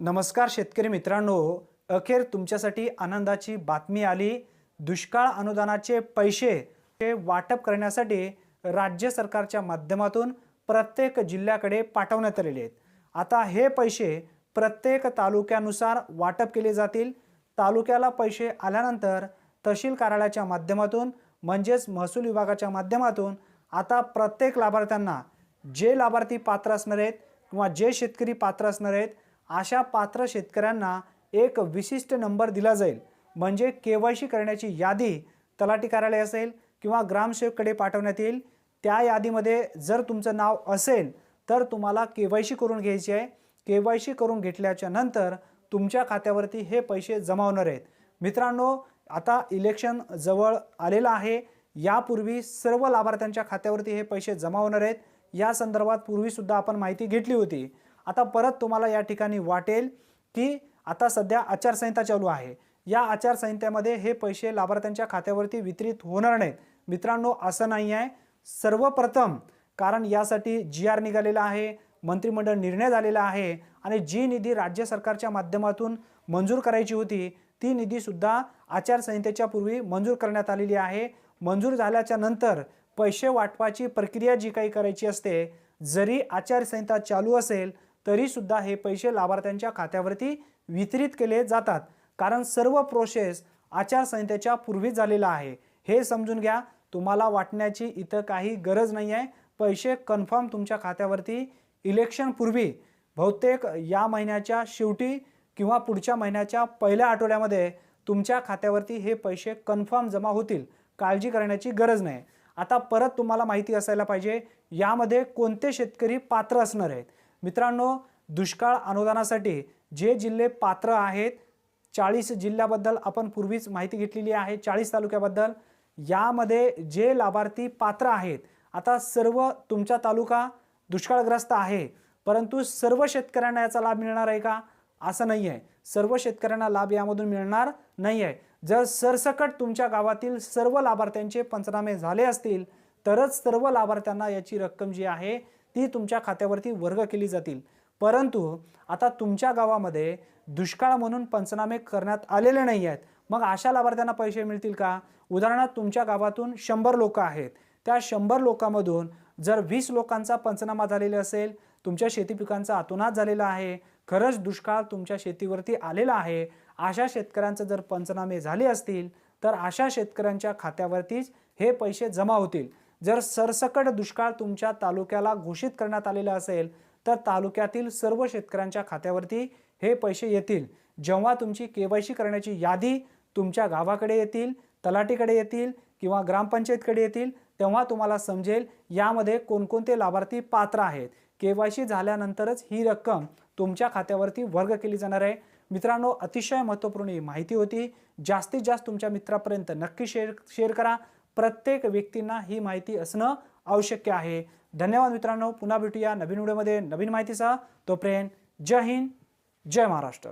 नमस्कार शेतकरी मित्रांनो. अखेर तुमच्यासाठी आनंदाची बातमी आली. दुष्काळ अनुदानाचे पैसे हे वाटप करण्यासाठी राज्य सरकारच्या माध्यमातून प्रत्येक जिल्ह्याकडे पाठवण्यात आलेले आहेत. आता हे पैसे प्रत्येक तालुक्यानुसार वाटप केले जातील. तालुक्याला पैसे आल्यानंतर तहसील कार्यालयाच्या माध्यमातून म्हणजेच महसूल विभागाच्या माध्यमातून आता प्रत्येक लाभार्थ्यांना जे लाभार्थी पात्र असणार आहेत किंवा जे शेतकरी पात्र असणार आहेत अशा पात्र शेतकऱ्यांना एक विशिष्ट नंबर दिला जाईल. म्हणजे के वाय सी करण्याची यादी तलाठी कार्यालय असेल किंवा ग्रामसेवककडे पाठवण्यात येईल. त्या यादीमध्ये जर तुमचं नाव असेल तर तुम्हाला के वाय सी करून घ्यायची आहे. के वाय सी करून घेतल्याच्या नंतर तुमच्या खात्यावरती हे पैसे जमा होणार आहेत. मित्रांनो आता इलेक्शन जवळ आलेलं आहे. यापूर्वी सर्व लाभार्थ्यांच्या खात्यावरती हे पैसे जमा होणार आहेत. या संदर्भात पूर्वीसुद्धा आपण माहिती घेतली होती. आता परत तुम्हाला या ठिकाणी वाटेल की आता सध्या आचारसंहिता चालू आहे. या आचारसंहितेमध्ये हे पैसे लाभार्थ्यांच्या खात्यावरती वितरित होणार नाहीत. मित्रांनो असं नाही आहे. सर्वप्रथम कारण यासाठी जी आर निघालेला आहे मंत्रिमंडळ निर्णय झालेला आहे आणि जी निधी राज्य सरकारच्या माध्यमातून मंजूर करायची होती ती निधीसुद्धा आचारसंहितेच्या पूर्वी मंजूर करण्यात आलेली आहे. मंजूर झाल्याच्यानंतर पैसे वाटपाची प्रक्रिया जी काही करायची असते जरी आचारसंहिता चालू असेल तरीसुद्धा हे पैसे लाभार्थ्यांच्या खात्यावरती वितरित केले जातात. कारण सर्व प्रोसेस आचारसंहितेच्या पूर्वीच झालेला आहे. हे समजून घ्या. तुम्हाला वाटण्याची इथं काही गरज नाही आहे. पैसे कन्फर्म तुमच्या खात्यावरती इलेक्शनपूर्वी बहुतेक या महिन्याच्या शेवटी किंवा पुढच्या महिन्याच्या पहिल्या आठवड्यामध्ये तुमच्या खात्यावरती हे पैसे कन्फर्म जमा होतील. काळजी करण्याची गरज नाही. आता परत तुम्हाला माहिती असायला पाहिजे. यामध्ये कोणते शेतकरी पात्र असणार आहेत? मित्रांनो दुष्काळ अनुदानासाठी जे जिल्हे पात्र आहेत चाळीस जिल्ह्याबद्दल आपण पूर्वीच माहिती घेतलेली आहे चाळीस तालुक्याबद्दल. यामध्ये जे लाभार्थी पात्र आहेत आता सर्व तुमचा तालुका दुष्काळग्रस्त आहे परंतु सर्व शेतकऱ्यांना याचा लाभ मिळणार आहे का? असं नाही आहे. सर्व शेतकऱ्यांना लाभ यामधून मिळणार नाही आहे. जर सरसकट तुमच्या गावातील सर्व लाभार्थ्यांचे पंचनामे झाले असतील तरच सर्व लाभार्थ्यांना याची रक्कम जी आहे ती तुमच्या खात्यावरती वर्ग केली जातील. परंतु आता तुमच्या गावामध्ये दुष्काळ म्हणून पंचनामे करण्यात आलेले नाही आहेत. मग अशा लाभार्थ्यांना पैसे मिळतील का? उदाहरणार्थ तुमच्या गावातून शंभर लोक आहेत. त्या शंभर लोकांमधून जर वीस लोकांचा पंचनामा झालेला असेल तुमच्या शेती पिकांचा अतोनात झालेला आहे खरंच दुष्काळ तुमच्या शेतीवरती आलेला आहे अशा शेतकऱ्यांचं जर पंचनामे झाले असतील तर अशा शेतकऱ्यांच्या खात्यावरतीच हे पैसे जमा होतील. जर सरसकट दुष्काळ तुमच्या तालुक्याला घोषित करण्यात आलेला असेल तर तालुक्यातील सर्व शेतकऱ्यांच्या खात्यावरती हे पैसे येतील. जेव्हा तुमची के वाय सी करण्याची यादी तुमच्या गावाकडे येतील तलाटीकडे येतील किंवा ग्रामपंचायतकडे येतील तेव्हा तुम्हाला समजेल यामध्ये कोणकोणते लाभार्थी पात्र आहेत. के वाय सी झाल्यानंतरच ही रक्कम तुमच्या खात्यावरती वर्ग केली जाणार आहे. मित्रांनो अतिशय महत्त्वपूर्ण ही माहिती होती. जास्तीत जास्त तुमच्या मित्रापर्यंत नक्की शेअर शेअर करा. प्रत्येक व्यक्तींना ही माहिती असणं आवश्यक आहे. धन्यवाद मित्रांनो. पुन्हा भेटूया नवीन व्हिडिओमध्ये नवीन माहितीसह तोपर्यंत जय हिंद. जय महाराष्ट्र.